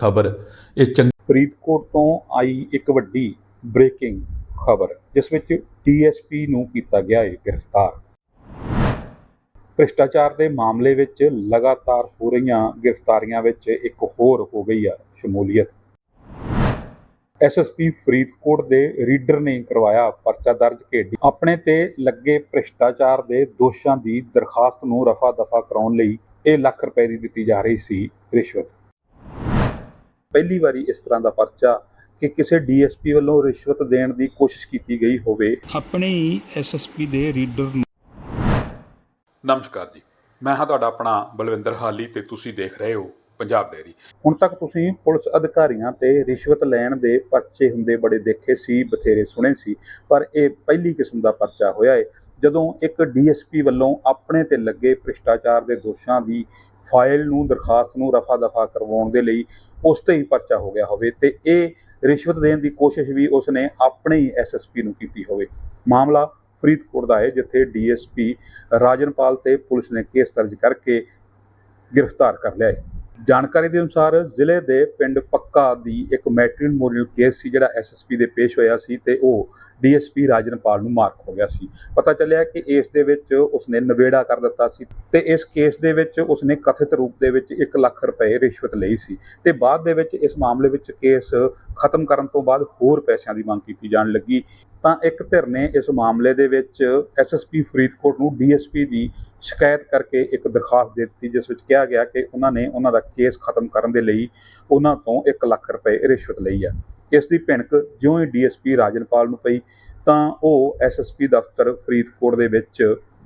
ਖਬਰ। ਇਹ ਚੰਗੀ ਫਰੀਦਕੋਟ ਤੋਂ ਆਈ ਇੱਕ ਵੱਡੀ ਬ੍ਰੇਕਿੰਗ ਖਬਰ, ਜਿਸ ਵਿੱਚ ਡੀਐਸਪੀ ਨੂੰ ਕੀਤਾ ਗਿਆ ਹੈ ਗ੍ਰਿਫਤਾਰ। ਭ੍ਰਿਸ਼ਟਾਚਾਰ ਦੇ ਮਾਮਲੇ ਵਿੱਚ ਲਗਾਤਾਰ ਹੋ ਰਹੀਆਂ ਗ੍ਰਿਫਤਾਰੀਆਂ ਵਿੱਚ ਇੱਕ ਹੋਰ ਹੋ ਗਈ ਆ ਸ਼ਮੂਲੀਅਤ। ਐਸਐਸਪੀ ਫਰੀਦਕੋਟ ਦੇ ਰੀਡਰ ਨੇ ਕਰਵਾਇਆ ਪਰਚਾ ਦਰਜ ਕੇ ਆਪਣੇ ਤੇ ਲੱਗੇ ਭ੍ਰਿਸ਼ਟਾਚਾਰ ਦੇ ਦੋਸ਼ਾਂ ਦੀ ਦਰਖਾਸਤ ਨੂੰ ਰਫਾ ਦਫਾ ਕਰਾਉਣ ਲਈ ਇਹ ਲੱਖ ਰੁਪਏ ਦੀ ਦਿੱਤੀ ਜਾ ਰਹੀ ਸੀ ਰਿਸ਼ਵਤ। ਪਹਿਲੀ ਵਾਰੀ ਇਸ ਤਰ੍ਹਾਂ ਦਾ ਪਰਚਾ ਕਿ ਕਿਸੇ ਡੀਐਸਪੀ ਵੱਲੋਂ ਰਿਸ਼ਵਤ ਦੇਣ ਦੀ ਕੋਸ਼ਿਸ਼ ਕੀਤੀ ਗਈ ਹੋਵੇ। ਆਪਣੇ ਹੀ ਐਸਐਸਪੀ ਦੇ ਰੀਡਰ ਨੂੰ ਨਮਸਕਾਰ ਜੀ। ਮੈਂ ਹਾਂ ਤੁਹਾਡਾ ਆਪਣਾ ਬਲਵਿੰਦਰ ਹਾਲੀ ਤੇ ਤੁਸੀਂ ਦੇਖ ਰਹੇ ਹੋ ਪੰਜਾਬ ਡੇਰੀ ਹੁਣ ਤੱਕ ਤੁਸੀਂ ਪੁਲਿਸ ਅਧਿਕਾਰੀਆਂ ਤੇ ਰਿਸ਼ਵਤ ਲੈਣ ਦੇ ਪਰਚੇ ਹੁੰਦੇ ਬੜੇ ਦੇਖੇ ਸੀ, ਬਥੇਰੇ ਸੁਣੇ ਸੀ, ਪਰ ਇਹ ਪਹਿਲੀ ਕਿਸਮ ਦਾ ਪਰਚਾ ਹੋਇਆ ਹੈ ਜਦੋਂ ਇੱਕ ਡੀਐਸਪੀ ਵੱਲੋਂ ਆਪਣੇ ਤੇ ਲੱਗੇ ਭ੍ਰਿਸ਼ਟਾਚਾਰ ਦੇ ਦੋਸ਼ਾਂ ਦੀ ਫਾਈਲ ਨੂੰ ਦਰਖਾਸਤ ਨੂੰ ਰਫਾ ਦਫਾ ਕਰਵਾਉਣ ਦੇ ਲਈ ਉਸ ਤੇ ਹੀ ਪਰਚਾ ਹੋ ਗਿਆ ਹੋਵੇ ਤੇ ਇਹ ਰਿਸ਼ਵਤ ਦੇਣ ਦੀ ਕੋਸ਼ਿਸ਼ ਵੀ ਉਸਨੇ ਆਪਣੇ ਹੀ ਐਸਐਸਪੀ ਨੂੰ ਕੀਤੀ ਹੋਵੇ। ਮਾਮਲਾ ਫਰੀਦਕੋਟ ਦਾ ਹੈ ਜਿੱਥੇ ਡੀਐਸਪੀ ਰਾਜਨਪਾਲ ਤੇ ਪੁਲਿਸ ਨੇ ਕੇਸ ਦਰਜ ਕਰਕੇ ਗ੍ਰਿਫਤਾਰ ਕਰ ਲਿਆ ਹੈ ਜਾਣਕਾਰੀ ਦੇ ਅਨੁਸਾਰ ਜ਼ਿਲ੍ਹੇ ਦੇ ਪਿੰਡ ਪੱਕਾ ਦੀ ਇੱਕ ਮੈਟ੍ਰਿਮੋਨੀਅਲ ਕੇਸ ਸੀ ਜਿਹੜਾ ਐਸਐਸਪੀ ਦੇ ਪੇਸ਼ ਹੋਇਆ ਸੀ ਤੇ ਉਹ ਡੀਐਸਪੀ ਰਾਜਨਪਾਲ ਨੂੰ ਮਾਰਕ ਹੋ ਗਿਆ ਸੀ। ਪਤਾ ਚੱਲਿਆ ਕਿ ਇਸ ਦੇ ਵਿੱਚ ਉਸਨੇ ਨਵੇੜਾ ਕਰ ਦਿੱਤਾ ਸੀ ਤੇ ਇਸ ਕੇਸ ਦੇ ਵਿੱਚ ਉਸਨੇ ਕਥਿਤ ਰੂਪ ਦੇ ਵਿੱਚ 1 ਲੱਖ ਰੁਪਏ ਰਿਸ਼ਵਤ ਲਈ ਸੀ ਤੇ ਬਾਅਦ ਦੇ ਵਿੱਚ ਇਸ ਮਾਮਲੇ ਵਿੱਚ ਕੇਸ ਖਤਮ ਕਰਨ ਤੋਂ ਬਾਅਦ ਹੋਰ ਪੈਸਿਆਂ ਦੀ ਮੰਗ ਕੀਤੀ ਜਾਣ ਲੱਗੀ। ਤਾਂ ਇੱਕ ਧਿਰ ਨੇ ਇਸ ਮਾਮਲੇ ਦੇ ਵਿੱਚ ਐਸਐਸਪੀ ਫਰੀਦਕੋਟ ਨੂੰ ਡੀਐਸਪੀ ਦੀ ਸ਼ਿਕਾਇਤ ਕਰਕੇ ਇੱਕ ਦਰਖਾਸਤ ਦੇ ਦਿੱਤੀ, ਜਿਸ ਵਿੱਚ ਕਿਹਾ ਗਿਆ ਕਿ ਉਹਨਾਂ ਨੇ ਉਹਨਾਂ ਦਾ ਕੇਸ ਖਤਮ ਕਰਨ ਦੇ ਲਈ ਉਹਨਾਂ ਤੋਂ 1 ਲੱਖ ਰੁਪਏ ਰਿਸ਼ਵਤ ਲਈ ਹੈ। ਇਸ ਦੀ ਭਿਣਕ ਜਿਉਂ ਹੀ ਡੀਐਸਪੀ ਰਾਜਨਪਾਲ ਨੂੰ ਪਈ, ਤਾਂ ਉਹ ਐਸਐਸਪੀ ਦਫ਼ਤਰ ਫਰੀਦਕੋਟ ਦੇ ਵਿੱਚ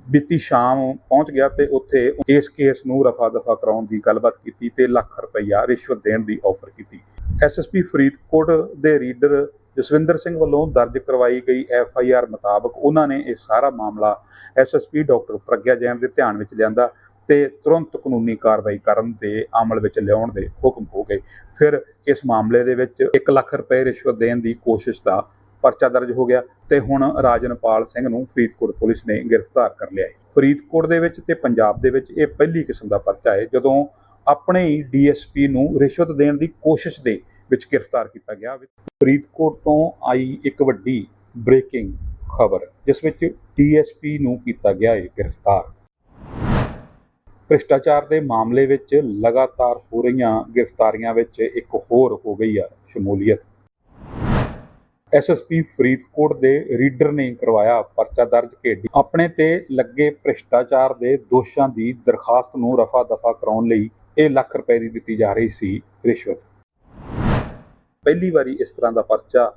ਬੀਤੀ ਸ਼ਾਮ ਪਹੁੰਚ ਗਿਆ ਤੇ ਉੱਥੇ ਇਸ ਕੇਸ ਨੂੰ ਰਫਾ ਦਫਾ ਕਰਾਉਣ ਦੀ ਗੱਲਬਾਤ ਕੀਤੀ ਤੇ ਲੱਖ ਰੁਪਈਆ ਰਿਸ਼ਵਤ ਦੇਣ ਦੀ ਆਫਰ ਕੀਤੀ। ਐਸਐਸਪੀ ਫਰੀਦਕੋਟ ਦੇ ਰੀਡਰ ਜਸਵਿੰਦਰ ਸਿੰਘ ਵੱਲੋਂ ਦਰਜ ਕਰਵਾਈ ਗਈ ਐਫ ਆਈ ਆਰ ਮੁਤਾਬਕ ਉਹਨਾਂ ਨੇ ਇਹ ਸਾਰਾ ਮਾਮਲਾ ਐਸਐਸਪੀ ਡਾਕਟਰ ਪ੍ਰਗਿਆ ਜੈਨ ਦੇ ਧਿਆਨ ਵਿੱਚ ਲਿਆਂਦਾ। ਤੇ ਤੁਰੰਤ ਕਾਨੂੰਨੀ ਕਾਰਵਾਈ ਕਰਨ ਦੇ ਅਮਲ ਵਿੱਚ ਲਿਆਉਣ ਦੇ ਹੁਕਮ ਹੋ ਗਏ। ਫਿਰ ਇਸ ਮਾਮਲੇ ਦੇ ਵਿੱਚ 1 ਲੱਖ ਰੁਪਏ ਰਿਸ਼ਵਤ ਦੇਣ ਦੀ ਕੋਸ਼ਿਸ਼ ਦਾ ਪਰਚਾ ਦਰਜ ਹੋ ਗਿਆ ਤੇ ਹੁਣ ਰਾਜਨਪਾਲ ਸਿੰਘ ਨੂੰ ਫਰੀਦਕੋਟ ਪੁਲਿਸ ਨੇ ਗ੍ਰਿਫਤਾਰ ਕਰ ਲਿਆ ਹੈ। ਫਰੀਦਕੋਟ ਦੇ ਵਿੱਚ ਤੇ ਪੰਜਾਬ ਦੇ ਵਿੱਚ ਇਹ ਪਹਿਲੀ ਕਿਸਮ ਦਾ ਪਰਚਾ ਹੈ, ਜਦੋਂ ਆਪਣੇ ਹੀ ਡੀਐਸਪੀ ਨੂੰ ਰਿਸ਼ਵਤ ਦੇਣ ਦੀ ਕੋਸ਼ਿਸ਼ ਦੇ ਵਿੱਚ ਗ੍ਰਿਫਤਾਰ ਕੀਤਾ ਗਿਆ। ਫਰੀਦਕੋਟ ਤੋਂ ਆਈ ਇੱਕ ਵੱਡੀ ਬ੍ਰੇਕਿੰਗ ਖਬਰ, ਜਿਸ ਵਿੱਚ ਡੀਐਸਪੀ ਨੂੰ ਕੀਤਾ ਗਿਆ ਹੈ ਗ੍ਰਿਫਤਾਰ। ਭ੍ਰਿਸ਼ਟਾਚਾਰ ਦੇ ਮਾਮਲੇ ਵਿੱਚ ਲਗਾਤਾਰ ਹੋ ਰਹੀਆਂ ਗ੍ਰਿਫਤਾਰੀਆਂ ਵਿੱਚ ਇੱਕ ਹੋਰ ਹੋ ਗਈ ਆ ਸ਼ਮੂਲੀਅਤ। ਐਸਐਸਪੀ ਫਰੀਦਕੋਟ ਦੇ ਰੀਡਰ ਨੇ ਕਰਵਾਇਆ ਪਰਚਾ ਦਰਜ ਕੇ ਆਪਣੇ ਤੇ ਲੱਗੇ ਭ੍ਰਿਸ਼ਟਾਚਾਰ ਦੇ ਦੋਸ਼ਾਂ ਦੀ ਦਰਖਾਸਤ ਨੂੰ ਰਫਾ ਦਫਾ ਕਰਾਉਣ ਲਈ ਇਹ ਲੱਖ ਰੁਪਏ ਦੀ ਦਿੱਤੀ ਜਾ ਰਹੀ ਸੀ ਰਿਸ਼ਵਤ। ਪਹਿਲੀ ਵਾਰੀ ਇਸ ਤਰ੍ਹਾਂ ਦਾ ਪਰਚਾ